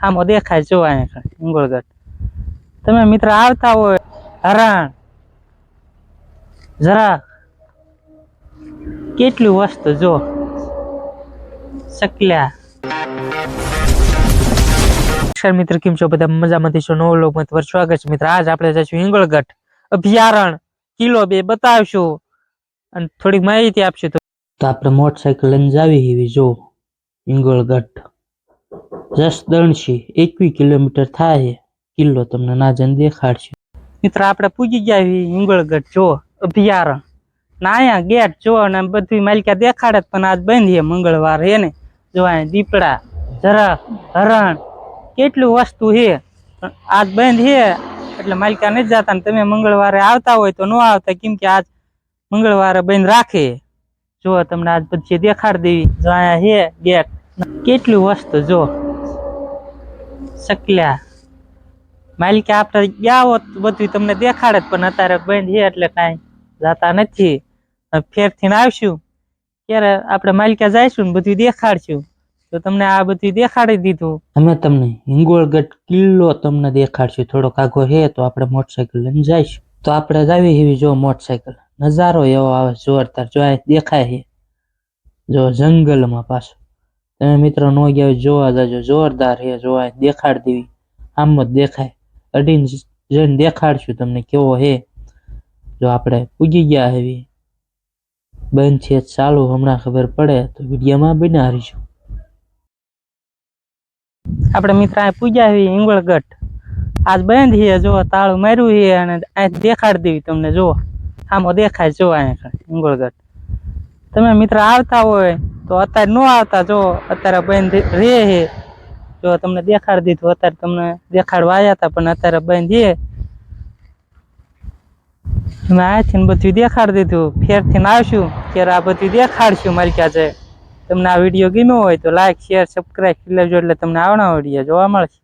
આમાં દેખાય જો અહીંયા ઇંગોળગઢ તમે મિત્ર આવતા હોય, હરણ જરા કેટલી વસ્તુ જો, સકલ્યા. મિત્ર, કેમ છો? બધા મજામાંથી છો? નવો લોક તમારું સ્વાગત છે. મિત્ર, આજ આપણે જઈશું હિંગળગઢ અભયારણ કિલો બે બતાવશું અને થોડીક માહિતી આપશું. તો આપણે મોટરસાયકલ લઈને જાવી એવી, જો. હિંગળગઢ. જસદણથી એકવીસ કિલોમીટર થાય. કિલ્લો તમને ના જઈને દેખાડશે. મિત્ર, આપણે પૂજી ગયા હિંગળગઢ, જો, અભયારણ. ના, અહીંયા ગેટ જો, અને બધી માલિકા દેખાડે પણ આજ બંધ છે, મંગળવાર હે ને. જો, અહીંયા દીપડા, જરા, હરણ, કેટલું વસ્તુ છે. આજ બંધ છે, એટલે માલિકા નથી જતા ને તમે મંગળવારે આવતા હોય તો ન આવતા, કેમ કે આજ મંગળવારે બંધ રાખે. જો, તમને આજ પછી દેખાડી દેવી. જો, અહીંયા છે ગેટ. કેટલી વસ્તુ, જો. સકલ્યા માલિકા આપણે ગયા હોત બધું તમને દેખાડે પણ અત્યારે બંધ છે એટલે કાંઈ જાતા નથી. ફેરથી આવશું. ત્યારે આપણે માલિકા જઈશું ને બધું દેખાડશું. તો તમને આ બધું દેખાડી દીધું. અમે તમને હિંગોળગઢ કિલ્લો તમને દેખાડશું. થોડોક આગો છે તો આપણે મોટરસાયકલ લઈને જઈશું. તો આપણે જાવી એવી જો મોટરસાયકલ. નજારો એવો આવે, જોરદાર. જો દેખાય છે. જો જંગલમાં પાછો. તમે મિત્રો નો ગયા હોય જોવા જાજો. જોરદાર છે જો આ દેખાડ દેવી આમ જ દેખાય. અડીને જ- જઈને દેખાડશું તમને કેવો છે. જો આપણે પૂગી ગયા એવી બંધ છે, ચાલુ હમણાં ખબર પડે તો વિડીયોમાં બનાવીશું આપણે મિત્ર આ પૂજા છે હિંગળગઢ. આજ બંધ છે જો તાળું માર્યું છે અને અહીં દેખાડી દેવી તમને જો આમાં દેખાય જો અહીંયા હિંગળગઢ. તમે મિત્ર આવતા હોય તો અત્યારે ન આવતા, જો અત્યારે બંધ રે હે. જો તમને દેખાડી દીધું, અત્યારે તમને દેખાડવા આવ્યા હતા, પણ અત્યારે બંધ છે મેં આથી બધું દેખાડી દીધું, ફેરથી આવશું, ત્યારે આ બધું દેખાડશું મારી ક્યાં તમને આ વીડિયો ગમ્યો હોય તો લાઈક શેર સબસ્ક્રાઈબ કરી લેજો એટલે તમને આવના વીડિયો જોવા મળશે.